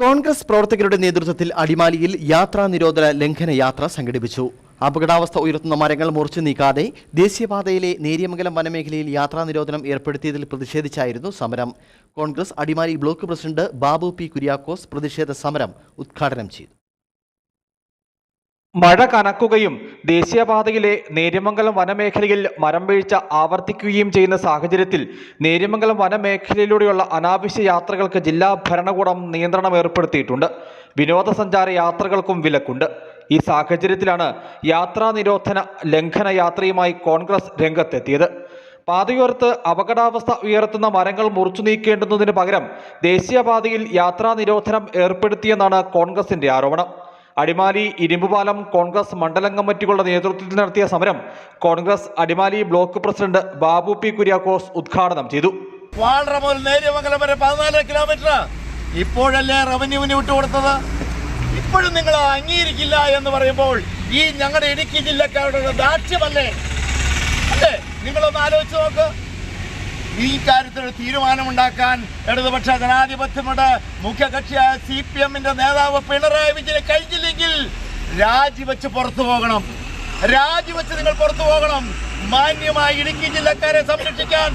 കോൺഗ്രസ് പ്രവർത്തകരുടെ നേതൃത്വത്തിൽ അടിമാലിയിൽ യാത്രാ നിരോധന ലംഘന യാത്ര സംഘടിപ്പിച്ചു. അപകടാവസ്ഥ ഉയർത്തുന്ന മരങ്ങൾ മുറിച്ചു നീക്കാതെ ദേശീയപാതയിലെ നേര്യമംഗലം വനമേഖലയിൽ യാത്രാ നിരോധനം ഏർപ്പെടുത്തിയതിൽ പ്രതിഷേധിച്ചായിരുന്നു സമരം. Congress Adimali block president Babu P Kuriakose പ്രതിഷേധ സമരം ഉദ്ഘാടനം ചെയ്തു. മഴ കനക്കുകയും ദേശീയപാതയിലെ നേര്യമംഗലം വനമേഖലയിൽ മരം വീഴ്ച ആവർത്തിക്കുകയും ചെയ്യുന്ന സാഹചര്യത്തിൽ നേര്യമംഗലം വനമേഖലയിലൂടെയുള്ള അനാവശ്യ യാത്രകൾക്ക് ജില്ലാ ഭരണകൂടം നിയന്ത്രണം ഏർപ്പെടുത്തിയിട്ടുണ്ട്. വിനോദസഞ്ചാര യാത്രകൾക്കും വിലക്കുണ്ട്. ഈ സാഹചര്യത്തിലാണ് യാത്രാ നിരോധന ലംഘന യാത്രയുമായി കോൺഗ്രസ് രംഗത്തെത്തിയത്. പാതയോർത്ത് അപകടാവസ്ഥ ഉയർത്തുന്ന മരങ്ങൾ മുറിച്ചു നീക്കേണ്ടുന്നതിന് പകരം ദേശീയപാതയിൽ യാത്രാ നിരോധനം ഏർപ്പെടുത്തിയെന്നാണ് കോൺഗ്രസിന്റെ ആരോപണം. അടിമാലി ഇരുമ്പുപാലം കോൺഗ്രസ് മണ്ഡലം കമ്മിറ്റികളുടെ നേതൃത്വത്തിൽ നടത്തിയ സമരം Congress Adimali block president Babu P Kuriakose ഉദ്ഘാടനം ചെയ്തു. കിലോമീറ്റർ ഇപ്പോഴല്ലേ റവന്യൂവിന് വിട്ടുകൊടുത്തത്? ഇപ്പോഴും നിങ്ങൾ അംഗീകരിക്കില്ല എന്ന് പറയുമ്പോൾ ഈ ഞങ്ങളുടെ ഇടുക്കി ജില്ലക്കാരുടെ ദാക്ഷ്യമല്ലേ അല്ലേ? നിങ്ങളൊന്ന് ആലോചിച്ച് നോക്ക്. ഈ കാര്യത്തിൽ ഒരു തീരുമാനമുണ്ടാക്കാൻ ഇടതുപക്ഷ ജനാധിപത്യമുണ്ട് മുഖ്യകക്ഷിയായ സി പി എമ്മിന്റെ നേതാവ് പിണറായി വിജയനെ കഴിഞ്ഞില്ലെങ്കിൽ രാജിവെച്ച് പുറത്തു പോകണം. രാജിവെച്ച് നിങ്ങൾ പുറത്തു പോകണം. മാന്യമായി ഇടുക്കി ജില്ലക്കാരെ സംരക്ഷിക്കാൻ.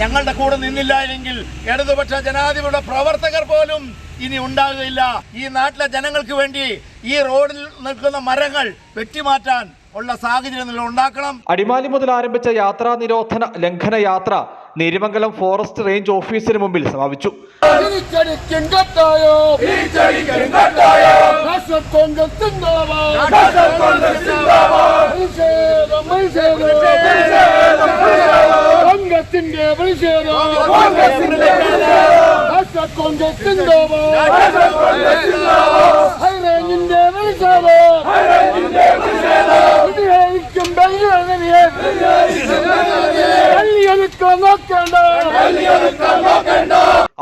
ഞങ്ങളുടെ കൂടെ നിന്നില്ല എങ്കിൽ ഇടതുപക്ഷ ജനാധിപത്യ പ്രവർത്തകർ പോലും ഇനി ഉണ്ടാകുകയില്ല. ഈ നാട്ടിലെ ജനങ്ങൾക്ക് വേണ്ടി ഈ റോഡിൽ നിൽക്കുന്ന മരങ്ങൾ വെട്ടിമാറ്റാൻ ഉള്ള സാഹചര്യം ഉണ്ടാക്കണം. അടിമാലി മുതൽ ആരംഭിച്ച യാത്രാ നിരോധന ലംഘന യാത്ര നേരിമംഗലം ഫോറസ്റ്റ് റേഞ്ച് ഓഫീസിന് മുമ്പിൽ സമാപിച്ചു. തിരിച്ചടിക്കും കട്ടായോ നാഷണൽ കോൺഗ്രസ് സിന്ദാബാദ് പ്രതിഷേധം പ്രതിഷേധം കോൺഗ്രസിന്റെ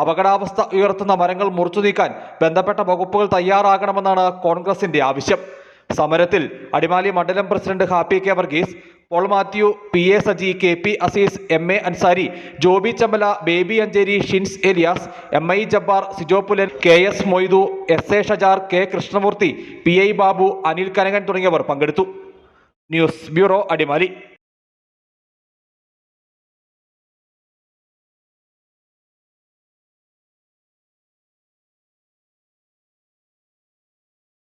അപകടാവസ്ഥ ഉയർത്തുന്ന മരങ്ങൾ മുറിച്ചു നീക്കാൻ ബന്ധപ്പെട്ട വകുപ്പുകൾ തയ്യാറാകണമെന്നാണ് കോൺഗ്രസിന്റെ ആവശ്യം. സമരത്തിൽ അടിമാലി മണ്ഡലം president Happy K Varghese Paul Mathew P A Saji K P Aziz M A Ansari Joby Chammala Baby Ancheri Shins Elias M I Jabbar Sijo Pulan K S Moidu S A Shajar K Krishnamurthy P I Babu Anil Kanakan തുടങ്ങിയവർ പങ്കെടുത്തു. News bureau Adimali.